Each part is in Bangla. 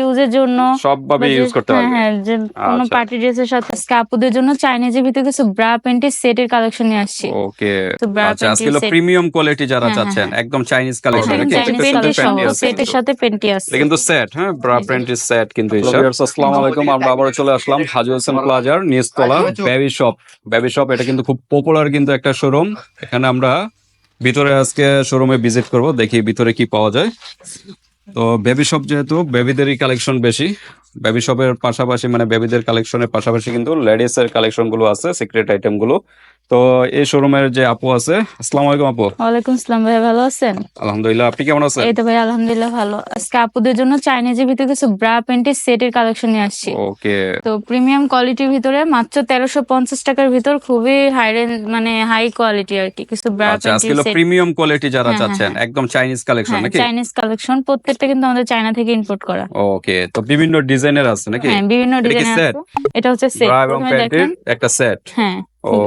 ইউজের জন্য সবভাবে ইউজ করতে হ্যাঁ পারবে। হ্যাঁ যে কোনো আচ্ছা। পার্টি ড্রেসের সাথে কাপুদের জন্য চাইনিজের ভিতরে কিছু ব্রা প্যান্টের সেটের কালেকশন নিয়ে আসছি। ওকে আচ্ছা আজকে হলো প্রিমিয়াম কোয়ালিটি যারা হ্যাঁ, চাচ্ছেন হ্যাঁ, একদম চাইনিজ কালেকশন এটার সাথে প্যান্টি আছে। সেটের কিন্তু সেট হ্যাঁ ব্রা। প্যান্টের সেট কিন্তু আসসালামু আলাইকুম। আমরা আবারও চলে আসলাম হাজি হোসেন প্লাজার নিচতলা বেবি শপ বেবি শপ এটা কিন্তু খুব পপুলার কিন্তু একটা শোরুম এখানে আমরা ভিতরে আজকে শোরুমে ভিজিট করব দেখি ভিতরে কি পাওয়া যায়। তো বেবি শপ যেহেতু বেবিদেরই কালেকশন বেশি। বেবি শপের পাশাপাশি মানে বেবিদের কালেকশনের পাশাপাশি কিন্তু লেডিস এর কালেকশনগুলো আছে সিক্রেট আইটেমগুলো। তো এই শোরুমের যে আপু আছে আসসালামু আলাইকুম আপু। ওয়ালাইকুম আসসালাম ভাই ভালো আছেন? আলহামদুলিল্লাহ আপনি কেমন আছেন? এই তো ভাই আলহামদুলিল্লাহ ভালো। আজকে আপুদের জন্য চাইনিজের ভিতরে কিছু ব্রা প্যান্টের সেটের কালেকশন নিয়ে আসছি। ওকে। তো প্রিমিয়াম কোয়ালিটির ভিতরে মাত্র তেরোশো পঞ্চাশ টাকার ভিতর খুবই হাই রেঞ্জ মানে হাই কোয়ালিটি আর কি কিছু ব্রা আচ্ছা প্যান্টের সেট প্রিমিয়াম কোয়ালিটি যারা হ্যাঁ, হ্যাঁ, চাচ্ছেন একদম চাইনিজ কালেকশন হ্যাঁ নাকি? চাইনিজ কালেকশন প্রত্যেকটা কিন্তু আমাদের চায়না থেকে ইম্পোর্ট করা। ওকে তো বিভিন্ন ডিজাইনের আছে নাকি? হ্যাঁ বিভিন্ন ডিজাইনের আছে। এটা হচ্ছে সেট একটা সেট হ্যাঁ।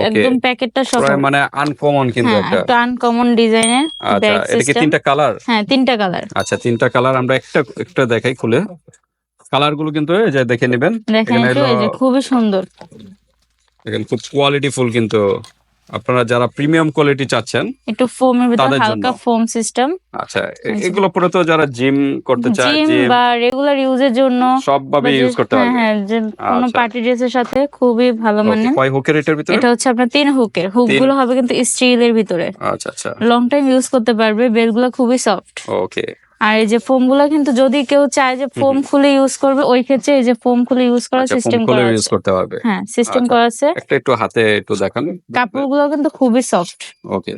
একদম প্যাকেটটা সহ মানে আনকমন কিন্তু হ্যাঁ একটা। আনকমন ডিজাইনের আচ্ছা এটা কি তিনটা কালার হ্যাঁ তিনটা কালার আচ্ছা তিনটা কালার আমরা একটা একটা দেখাই খুলে। কালারগুলো কিন্তু এই যে দেখে নেবেন। দেখেন এখানে এই যে খুবই সুন্দর। দেখেন খুব কোয়ালিটি ফুল কিন্তু। আপনারা যারা প্রিমিয়াম কোয়ালিটি চাচ্ছেন একটু ফোমের ভিতরে হালকা ফোম সিস্টেম আচ্ছা আচ্ছা। এগুলো পরে তো যারা জিম করতে চায় জিম বা রেগুলার ইউজের জন্য সবভাবে ইউজ করতে হ্যাঁ পারবে। হ্যাঁ যে কোনো আচ্ছা। পার্টি ড্রেসের সাথে খুবই ভালো মানে কয় হুকের এটার ভিতরে? এটা হচ্ছে আপনার তিন হুকের হুকগুলো হবে কিন্তু স্টিলের ভিতরে। আচ্ছা আচ্ছা। লং টাইম ইউজ করতে পারবে বেলগুলো খুবই সফট ওকে আর এই যে ফোমগুলো কিন্তু যদি কেউ চায় যে ফোম খুলে ইউজ করবে ওই ক্ষেত্রে এই যে ফোম খুলে ইউজ করার আচ্ছা সিস্টেম খুলে করা ইউজ করতে পারবে। হ্যাঁ সিস্টেম আচ্ছা। করা আছে। একটা একটু হাতে একটু দেখান। কাপড়গুলো কিন্তু খুবই সফট ওকে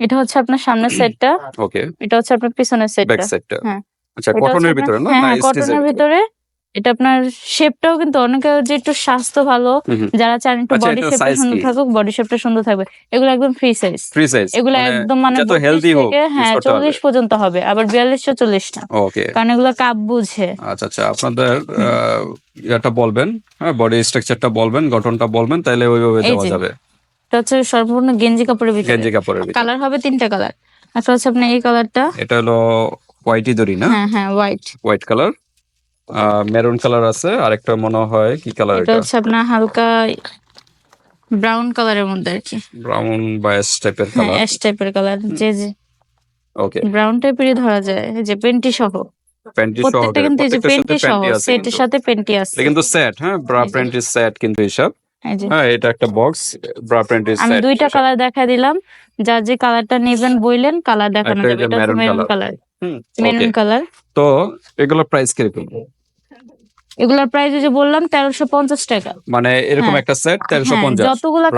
এটা হচ্ছে আপনার সামনের সেটটা ওকে এটা হচ্ছে আপনার পিছনের সেটটা ব্যাক সেটটা হ্যাঁ। আচ্ছা কটনের ভিতরে না? হ্যাঁ না হ্যাঁ কটনের ভিতরে এটা আপনার শেপটাও কিন্তু অনেকে যে একটু স্বাস্থ্য ভালো। যারা চান একটু আচ্ছা, বডি এটার শেপটা সুন্দর থাকুক বডি শেপটা সুন্দর থাকবে। এগুলো একদম ফ্রি সাইজ ফ্রি সাইজ এগুলো একদম মানে যত হেলদি হোক হ্যাঁ use করতে পারবে। চল্লিশ পর্যন্ত হবে আবার বিয়াল্লিশ চল্লিশ না ওকে কারণ এগুলো কাপ বুঝে। আচ্ছা আচ্ছা আপনাদের এটা বলবেন হ্যাঁ বডি স্ট্রাকচারটা বলবেন গঠনটা বলবেন তাহলে ওইভাবে দেওয়া যাবে। এটা হচ্ছে সম্পূর্ণ গেঞ্জি কাপড়ের ভিতরে। গেঞ্জি কাপড়ের ভিতরে। কালার হবে তিনটা কালার একটা হচ্ছে আপনার এই কালারটা এটা হলো হোয়াইটই দড়ি না? হ্যাঁ হ্যাঁ white white colour maroon colour আছে আরেকটা মনে হয় কি কালার এটা এটা? হচ্ছে আপনার হালকা ব্রাউন কালারের মধ্যে আর কি। ব্রাউন বা এস টাইপের হ্যাঁ কালার অ্যাশ টাইপের কালার যে যে। ওকে ব্রাউন টাইপেরই ধরা যায় এই যে পেন্টি সহ। প্যান্টি সহ প্রত্যেকটা কিন্তু এই যে পেন্টি সহ সেটের সাথে পেন্টি আছে। কিন্তু সেট হ্যাঁ ব্রা এই যে। প্যান্টির সেট কিন্তু এসব যে। হ্যাঁ এটা একটা বক্স ব্রা প্যান্টির আমি দুইটা কালার দেখা দিলাম যার যে কালারটা নেবেন বইলেন কালার দেখানো যাবে। এটা মেরুন কালার হুম মেরুন কালার তো এগুলো প্রাইস কীরকম? এগুলোর প্রাইস যে বললাম তেরোশো পঞ্চাশ টাকা। মানে এরকম হ্যাঁ। একটা সেট তেরোশো হ্যাঁ, পঞ্চাশ। যতগুলা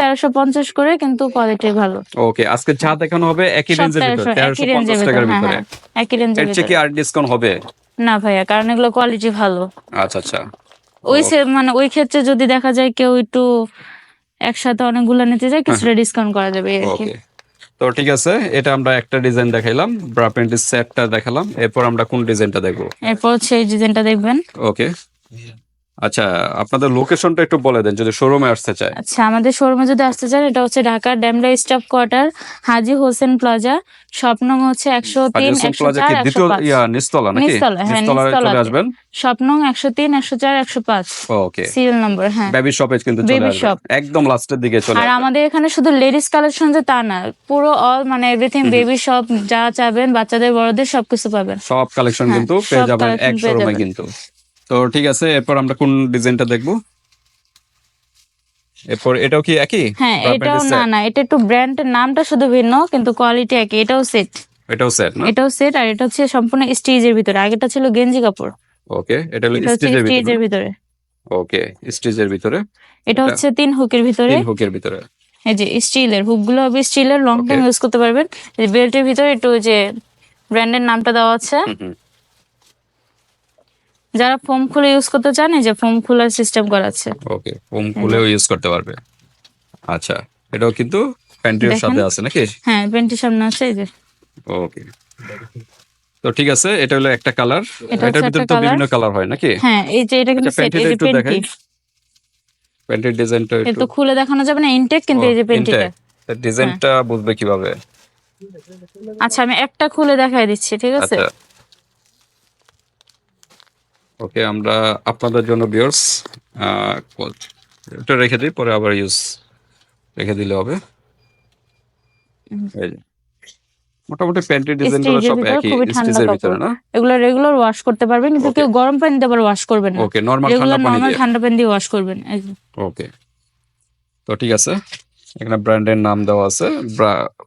তেরোশো পঞ্চাশ করে কিন্তু কোয়ালিটি ভালো। ওকে আজকে যা দেখানো হবে একই রেঞ্জের ভিতরে তেরোশো তেরোশো পঞ্চাশ টাকার ভিতরে হ্যাঁ ভিতরে একই রেঞ্জের চেয়ে কি আর ডিসকাউন্ট হবে? না ভাইয়া কারণ এগুলো কোয়ালিটি ভালো। আচ্ছা আচ্ছা। ওই মানে ওই ক্ষেত্রে যদি দেখা যায় কেউ একটু একসাথে অনেকগুলো নিতে যায় কিছুটা ডিসকাউন্ট করা যাবে আর কি। তো ঠিক আছে এটা আমরা একটা ডিজাইন দেখাইলাম ব্রা প্যান্টের সেটটা দেখালাম এরপর আমরা কোন ডিজাইনটা দেখব? এরপর সেই এই ডিজাইনটা দেখবেন। ওকে। আচ্ছা আপনাদের লোকেশনটা একটু বলে দেন যদি শোরুমে আসতে চায়। আচ্ছা আমাদের শোরুমে যদি আসতে চান এটা হচ্ছে ঢাকার Demra staff quarter Haji Hossain plaza স্বপ্নং হচ্ছে একশো তিন হাজি একশো চার ইয়া নিস্তলা নাকি? নিচতলা, হ্যাঁ, চলে। আসবেন? স্বপ্নং একশো তিন একশো চার একশো পাঁচ। ওকে সিরিয়াল নম্বর হ্যাঁ। বেবি শপে কিন্তু চলে shop। একদম লাস্টের দিকে চলে আর আমাদের এখানে শুধু লেডিস কালেকশন যে তা না পুরো অল মানে এভরিথিং বেবি শপ যা চাবেন বাচ্চাদের বড়দের সবকিছু পাবেন। সব কালেকশন হ্যাঁ, কিন্তু পেয়ে যাবেন এক শোরুমে কিন্তু। তো ঠিক আছে এরপর আমরা কোন ডিজাইনটা দেখব? এরপর এটাও কি একই? হ্যাঁ এটাও না না এটা একটু ব্র্যান্ডের নামটা শুধু ভিন্ন কিন্তু কোয়ালিটি একই এটাও সেট এটাও সেট না? এটাও সেট আর এটা হচ্ছে সম্পূর্ণ স্টিজের ভিতরে আগেটা ছিল গেঞ্জি কাপড়। ওকে এটা হলো স্টিচের ভিতরে। স্টিজের ভিতরে। ওকে স্টিচের ভিতরে। এটা হচ্ছে তিন হুকের ভিতরে। তিন হুকের ভিতরে। এই যে স্টিলের হুকগুলো হবে স্টিলের লং টাইম ইউজ করতে পারবেন। এই বেল্টের ভিতরে একটু যে ব্র্যান্ডের নামটা দেওয়া আছে। যারা ফোম খুলে ইউজ করতে চান এই যে ফোম খোলার সিস্টেম করা আছে ওকে হোম খুলেও ইউজ করতে পারবে। আচ্ছা এটাও কিন্তু প্যান্টির সাথে আছে নাকি? হ্যাঁ প্যান্টের সামনে আছে এই যে। ওকে তো ঠিক আছে এটা হলো একটা কালার এটা এটার ভিতরে তো বিভিন্ন কালার হয় নাকি? হ্যাঁ এই যে এটা কিন্তু আচ্ছা, সেট এই প্যান্টিটা যে দেখাই। প্যান্টের ডিজাইনটা একটু তো খুলে দেখানো যাবে না ইনটেক কিন্তু এই যে পেন্টিটা ডিজাইনটা বুঝবে কীভাবে? আচ্ছা আমি একটা খুলে দেখাই দিচ্ছি ঠিক আছে? আচ্ছা। ওকে আমরা আপনাদের জন্য বিয়ার্স এটা রেখে দিই পরে আবার ইউজ রেখে দিলে হবে। মোটামুটি প্যান্টের ডিজাইনগুলো সব একই স্টিচের ভিতরে না? এগুলো রেগুলার ওয়াশ করতে পারবেন কিন্তু কেউ গরম পানি দিয়ে আবার ওয়াশ করবেন না। ওকে নরমাল ঠান্ডা পানি নর্মাল ঠান্ডা পানি দিয়ে ওয়াশ করবেন ওকে তো ঠিক আছে এখানে ব্র্যান্ডের নাম দেওয়া আছে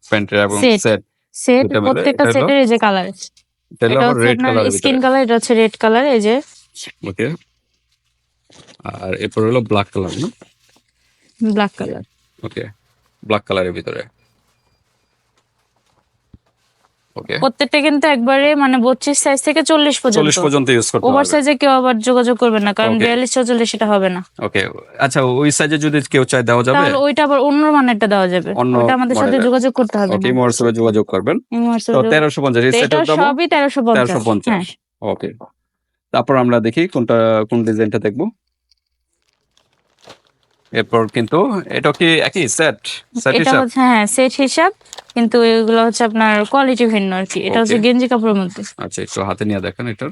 প্যান্টের এবং সেট সেট প্রত্যেকটা সেটের এই যে কালার এটা হচ্ছে রেড কালারের স্কিন কালার এটা হচ্ছে রেড কালার এই যে। ওকে। আর এরপর হলো ব্ল্যাক কালার না? Black colour okay. ব্ল্যাক কালারের ভিতরে। ওকে। প্রত্যেকটা কিন্তু একবারে মানে বত্রিশ সাইজ থেকে চল্লিশ পর্যন্ত। চল্লিশ পর্যন্ত ইউজ করতে ওভার সাইজে কেউ আবার যোগাযোগ করবেন না কারণ Okay. বিয়াল্লিশ চল্লিশ সেটা হবে না। ওকে। আচ্ছা ওই সাইজে যদি কেউ চায় দেওয়া যাবে? তাহলে ওইটা আবার অন্য মানেরটা দেওয়া যাবে। ওটা আমাদের সাথে যোগাযোগ করতে হবে ওকে না। যোগাযোগ করবেন। তেরোশো পঞ্চাশ এই সেটের দাম সবই তেরোশো পঞ্চাশ। তেরোশো পঞ্চাশ। ওকে। তারপর আমরা দেখি কোনটা কোন ডিজাইনটা দেখব। এরপর কিন্তু এটা কি একই সেট সেট হিসাব? হ্যাঁ সেট হিসাব কিন্তু এগুলো হচ্ছে আপনার কোয়ালিটি ভিন্ন আর কি। এটা হচ্ছে. গেঞ্জি কাপড়ের মধ্যে। আচ্ছা একটু হাতে নিয়ে দেখেন এটার।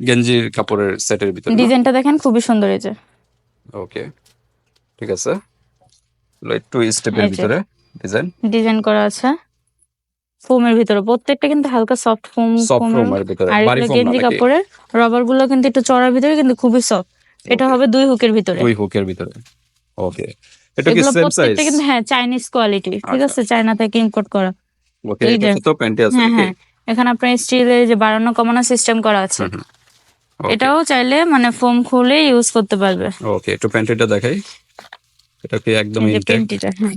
গেঞ্জির কাপড়ের সেটের ভিতরে ডিজাইনটা দেখেন খুবই সুন্দর এই যে। ওকে ঠিক আছে। একটু স্টেপের ভিতরে ডিজাইন ডিজাইন করা আছে। ফোমের ভিতরে। প্রত্যেকটা কিন্তু হালকা সফট ফোম ভিতরে আর গেঞ্জি কাপড়ের রবারগুলো কিন্তু একটু চড়ার ভিতরে কিন্তু খুবই সফট এটা হবে দুই হুকের ভিতরে। দুই হুকের ভিতরে। ওকে এটা কি সেম সাইজ প্রত্যেকটা কিন্তু হ্যাঁ চাইনিজ কোয়ালিটি ঠিক আচ্ছা। আছে? চায়না থেকে ইম্পোর্ট করা। ওকে এটা তো প্যান্টে আছে হ্যাঁ হ্যাঁ। এখানে আপনার স্টিলের যে বাড়ানো কমানো সিস্টেম করা আছে। এটাও চাইলে মানে ফোম খুলে ইউজ করতে পারবে। ওকে একটু প্যান্টেটা দেখাই। এটা কি একদম এই যে ইনটেক পেন্টিটা হ্যাঁ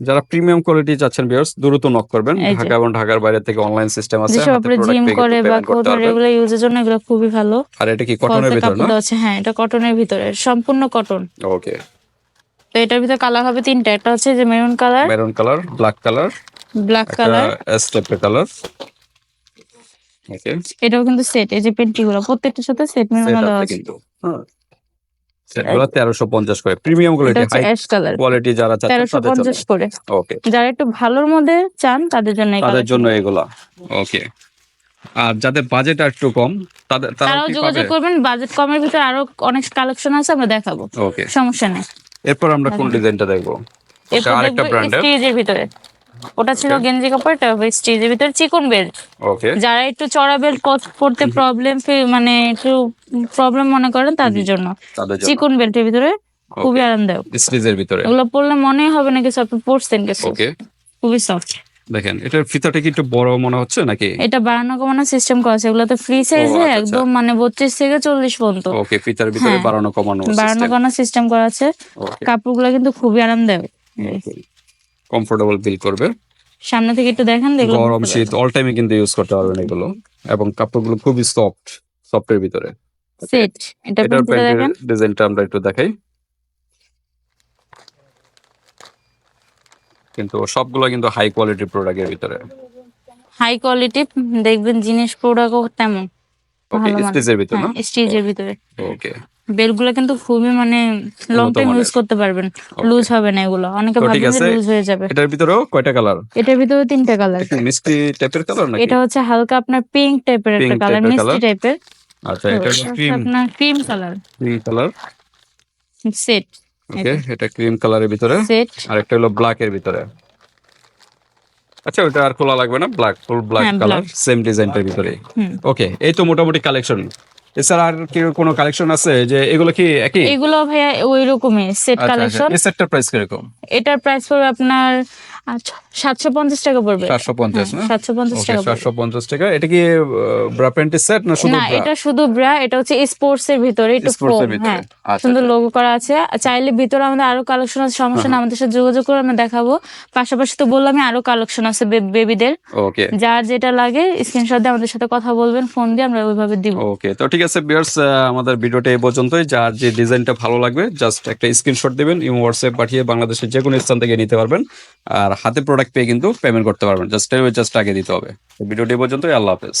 যারা প্রিমিয়াম কোয়ালিটি চাচ্ছেন ভিউয়ার্স দ্রুত নক করবেন। ঢাকা এবং ঢাকার বাইরে থেকে অনলাইন সিস্টেম আছে হাতে জিম করে বা কোথাও রেগুলার ইউজের জন্য এগুলো খুবই ভালো। আর এটা কি কটনের ভিতর না? আছে। হ্যাঁ এটা কটনের ভিতরে সম্পূর্ণ কটন ওকে তো এটার ভিতরে কালার হবে তিনটা একটা হচ্ছে যে maroon colour maroon colour black colour black colour স্টেপের colour okay এটাও কিন্তু সেট এই যে পেন্টি গুলো প্রত্যেকটার সাথে সেট মেরুন দেওয়া আছে আছে কিন্তু সেটগুলো তেরোশো পঞ্চাশ করে। প্রিমিয়াম কোয়ালিটি হাই কোয়ালিটি যারা চাচ্ছেন তাদের জন্য। পঞ্চাশ করে। ওকে যারা একটু ভালোর মধ্যে চান তাদের জন্য তাদের জন্য এগুলা। ওকে আর যাদের বাজেট একটু কম তাদের তারাও যোগাযোগ করবেন। বাজেট কমের ভিতরে আরও অনেক কালেকশন আছে আমরা দেখাবো। ওকে সমস্যা নেই। এরপর আমরা কোন ডিজাইনটা দেখব? আরেকটা ব্র্যান্ডের ভিতরে। ওটা ছিল গেঞ্জি কাপড় এটা হবে স্টিজের ভিতরে চিকন বেল্ট। ওকে যারা একটু চড়া বেল্ট পড়তে প্রবলেম মানে একটু প্রবলেম মনে করেন তাদের জন্য। চিকন বেল্টের ভিতরে খুবই আরামদায়ক। স্টিজের ভিতরে। এগুলো পরলে মনে হবে না কিছু আপনি পড়ছেন কিছু। ওকে খুবই সফট দেখেন এটার ফিতাটা কি একটু বড় মনে হচ্ছে নাকি? এটা বাড়ানো কমানো সিস্টেম করা আছে। এগুলো তো ফ্রি সাইজে আচ্ছা, আচ্ছা। একদম মানে বত্রিশ থেকে চল্লিশ পর্যন্ত। ওকে ফিতার ভিতরে হ্যাঁ। বাড়ানো কমানো বাড়ানো কমানো সিস্টেম করা আছে। কাপড়গুলো কিন্তু খুবই আরামদায়ক। কমফোর্টেবল ফিল করবে। সামনে থেকে একটু দেখেন দেখুন গরম শীত অল টাইমে কিন্তু ইউজ করতে পারবেন এগুলো। এবং কাপড়গুলো খুবই সফট সফটের ভিতরে। সেট এটা প্রিন্টটা দেখেন? ডিজাইনটা আমরা একটু দেখাই। কিন্তু সবগুলো কিন্তু হাই কোয়ালিটি প্রোডাক্টের ভিতরে। হাই কোয়ালিটি দেখবেন জিনিস প্রোডাক্টও তেমন। ওকে ভালো স্টিচের ভিতরে না? হ্যাঁ স্টিজের ভিতরে। ওকে বেলগুলো কিন্তু খুবই মানে লং টাইম ইউজ করতে পারবেন। লুজ হবে না এগুলো। অনেকে ভাবেন যে লুজ হয়ে যাবে। এটার ভিতরেও কয়টা কালার এটার ভিতরে তিনটা কালার মিষ্টি টাইপের কালার নাকি? এটা হচ্ছে হালকা আপনার পিঙ্ক টাইপের একটা কালার মিষ্টি টাইপের আচ্ছা এটা ক্রিম আপনার cream colour cream colour set okay এটা ক্রিম কালারের ভিতরে। সেট আর একটা হলো ব্ল্যাক এর ভিতরে। আচ্ছা ওটা আর খোলা লাগবে না black full black colour same ডিজাইনটার ভিতরে ওকে এই তো মোটামুটি কালেকশন এছাড়া আর কি কোনো কালেকশন আছে যে এগুলো কি একই? এগুলো ভাইয়া ওই রকমই সেট আচ্ছা আচ্ছা। কালেকশন এই সেটটার প্রাইস কীরকম? এটার প্রাইস পড়বে আপনার সাতশো পঞ্চাশ টাকা পড়বে। পঞ্চাশ না? সাতশো পঞ্চাশ টাকা পঞ্চাশ টাকা। এটা কি ব্রা প্যান্টের সেট না শুধু না এটা শুধু ব্রা এটা হচ্ছে স্পোর্টস এর ভিতরে একটু হ্যাঁ। আচ্ছা সুন্দর লোগো করা আছে। চাইলে ভিতরে আমাদের আরও কালেকশন আছে সমস্যা না আমাদের সাথে যোগাযোগ করে আমরা দেখাবো। পাশাপাশি তো বললাম আরও কালেকশন আছে বেবিদের ওকে যার যেটা লাগে স্ক্রিনশট দিয়ে আমাদের সাথে কথা বলবেন ফোন দিয়ে আমরা ওইভাবে দিব। ওকে তো ঠিক আছে বিয়ার্স আমাদের ভিডিওটা এই পর্যন্তই। যার যে ডিজাইনটা ভালো লাগবে জাস্ট একটা স্ক্রিনশট দেবেন এবং হোয়াটসঅ্যাপ পাঠিয়ে বাংলাদেশের যে কোনো স্থান থেকে নিতে পারবেন। আর হাতে প্রোডাক্ট পেয়ে কিন্তু পেমেন্ট করতে পারবেন। জাস্ট জাস্ট আগে দিতে হবে। ভিডিওটি পর্যন্তই, আল্লাহ হাফেজ।